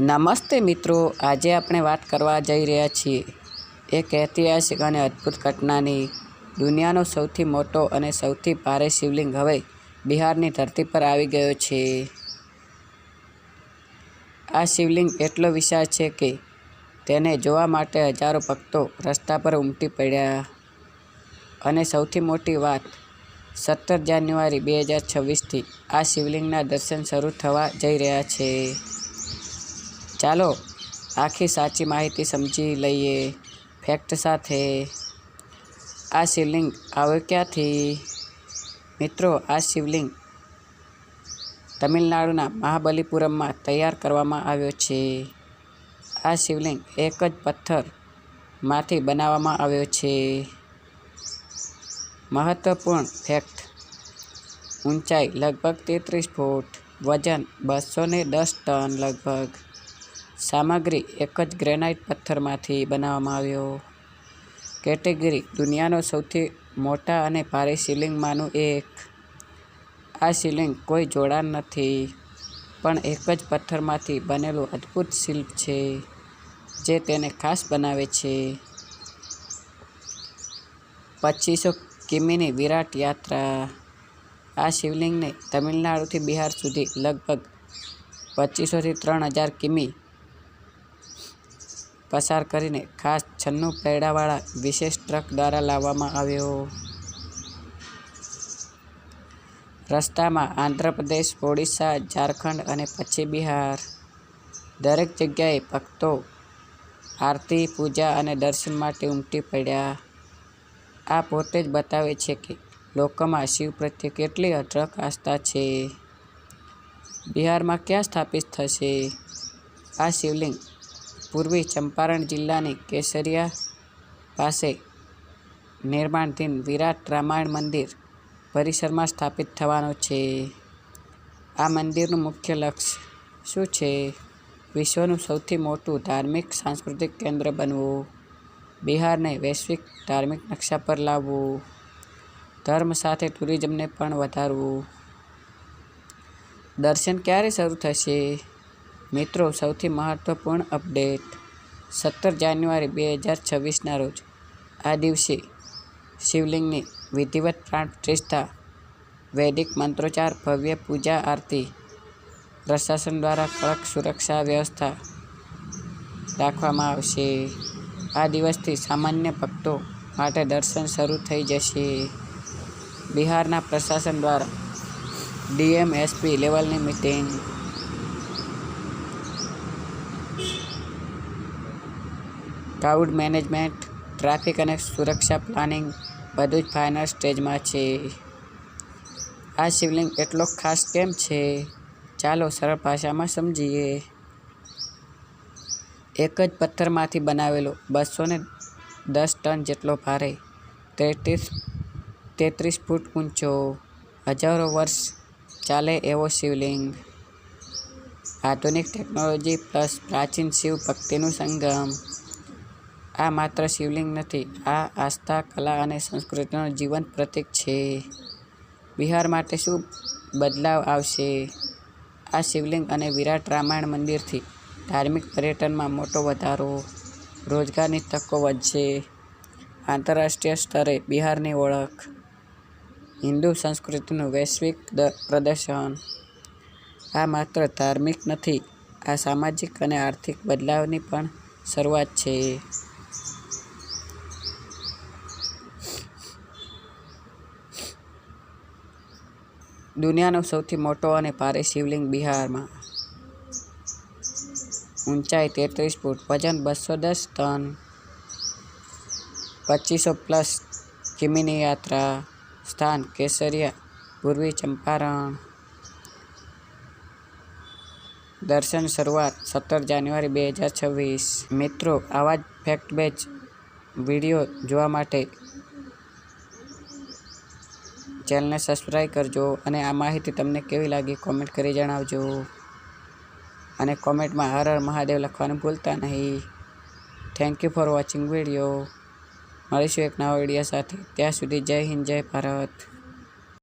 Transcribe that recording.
નમસ્તે મિત્રો, આજે આપણે વાત કરવા જઈ રહ્યા છીએ. એક ઐતિહાસિક અને અદ્ભુત ઘટનાની. દુનિયાનો સૌથી મોટો અને સૌથી ભારે શિવલિંગ હવે બિહારની ધરતી પર આવી ગયો છે. આ શિવલિંગ એટલો વિશાળ છે કે તેને જોવા માટે હજારો ભક્તો રસ્તા પર ઉમટી પડ્યા. અને સૌથી મોટી વાત, સત્તર જાન્યુઆરી બે હજાર છવ્વીસથી આ શિવલિંગના દર્શન શરૂ થવા જઈ રહ્યા છે. ચાલો, આખી સાચી માહિતી સમજી લઈએ. ફેક્ટ સાથે. આ શિવલિંગ આવે ક્યાંથી? મિત્રો, આ શિવલિંગ તમિલનાડુના મહાબલીપુરમમાં તૈયાર કરવામાં આવ્યો છે. આ શિવલિંગ એક જ પથ્થરમાંથી બનાવવામાં આવ્યો છે. મહત્વપૂર્ણ ફેક્ટ. ઊંચાઈ લગભગ તેત્રીસ ફૂટ, વજન બસો દસ ટન લગભગ. સામગ્રી એક જ ગ્રેનાઇટ પથ્થરમાંથી બનાવવામાં આવ્યો. કેટેગરી દુનિયાનો સૌથી મોટા અને ભારે શિલિંગમાંનું એક. આ શિલિંગ કોઈ જોડાણ નથી, પણ એક જ પથ્થરમાંથી બનેલું અદ્ભુત શિલ્પ છે, જે તેને ખાસ બનાવે છે. પચીસો કિમીની વિરાટ યાત્રા. આ શિવલિંગને તમિલનાડુથી બિહાર સુધી લગભગ પચીસોથી ત્રણ હજાર કિમી પસાર કરીને ખાસ છન્નું પૈડાવાળા વિશેષ ટ્રક દ્વારા લાવવામાં આવ્યો. રસ્તામાં આંધ્રપ્રદેશ, ઓડિશા, ઝારખંડ અને પછી બિહાર. દરેક જગ્યાએ ભક્તો, આરતી, પૂજા અને દર્શન માટે ઉમટી પડ્યા. આ પોતે જ બતાવે છે કે લોકોમાં શિવ પ્રત્યે કેટલી અઢળક આસ્થા છે. બિહારમાં ક્યાં સ્થાપિત થશે? આ શિવલિંગ પૂર્વી ચંપારણ જિલ્લાની કેસરિયા પાસે નિર્માણધીન વિરાટ રામાયણ મંદિર પરિસરમાં સ્થાપિત થવાનો છે. આ મંદિરનું મુખ્ય લક્ષ્ય શું છે? વિશ્વનું સૌથી મોટું ધાર્મિક સાંસ્કૃતિક કેન્દ્ર બનવું. બિહારને વૈશ્વિક ધાર્મિક નકશા પર લાવવું. ધર્મ સાથે ટુરિઝમને પણ વધારવું. દર્શન ક્યારે શરૂ થશે? મિત્રો, સૌથી મહત્વપૂર્ણ અપડેટ સત્તર જાન્યુઆરી બે હજાર છવ્વીસના રોજ. આ દિવસે શિવલિંગની વિધિવત પ્રાણ પ્રતિષ્ઠા, વૈદિક મંત્રોચ્ચાર, ભવ્ય પૂજા આરતી, પ્રશાસન દ્વારા કડક સુરક્ષા વ્યવસ્થા રાખવામાં આવશે. આ દિવસથી સામાન્ય ભક્તો માટે દર્શન શરૂ થઈ જશે. બિહારના પ્રશાસન દ્વારા ડીએમએસપી લેવલની મિટિંગ ક્રાઉડ મેનેજમેન્ટ ટ્રાફિક અને સુરક્ષા પ્લાનિંગ બધું જ ફાઇનલ સ્ટેજમાં છે. આ શિવલિંગ એટલો ખાસ કેમ છે? ચાલો સરળ ભાષામાં સમજીએ. એક જ પથ્થરમાંથી બનાવેલો બસો ને દસ ટન જેટલો ભારે, તેત્રીસ તેત્રીસ ફૂટ ઊંચો, હજારો વર્ષ ચાલે એવો શિવલિંગ. આધુનિક ટેકનોલોજી પ્લસ પ્રાચીન શિવ ભક્તિનું સંગમ. આ માત્ર શિવલિંગ નથી, આ આસ્થા, કલા અને સંસ્કૃતિનું જીવંત પ્રતીક છે. બિહાર માટે શું બદલાવ આવશે? આ શિવલિંગ અને વિરાટ રામાયણ મંદિરથી ધાર્મિક પર્યટનમાં મોટો વધારો, રોજગારની તકો વધશે, આંતરરાષ્ટ્રીય સ્તરે બિહારની ઓળખ, હિન્દુ સંસ્કૃતિનું વૈશ્વિક પ્રદર્શન. આ માત્ર ધાર્મિક નથી, આ સામાજિક અને આર્થિક બદલાવની પણ શરૂઆત છે. દુનિયાનો સૌથી મોટો અને ભારે શિવલિંગ બિહારમાં. ઊંચાઈ તેત્રીસ ફૂટ, વજન બસો દસ ટન. પચીસો પ્લસ કિમીની યાત્રા. સ્થાન કેસરિયા, પૂર્વી ચંપારણ. દર્શન શરૂઆત સત્તર જાન્યુઆરી બે હજાર છવ્વીસ. મિત્રો, આવા જ ફેક્ટ બેચ વીડિયો જોવા માટે ચેનલને સબસ્ક્રાઈબ કરજો અને આ માહિતી તમને કેવી લાગી કોમેન્ટ કરી જણાવજો. અને કોમેન્ટમાં હર હર મહાદેવ લખવાનું ભૂલતા નહીં. Thank you for watching video મળીશું એક નવા વીડિયો સાથે. ત્યાં સુધી જય હિન્દ, જય ભારત.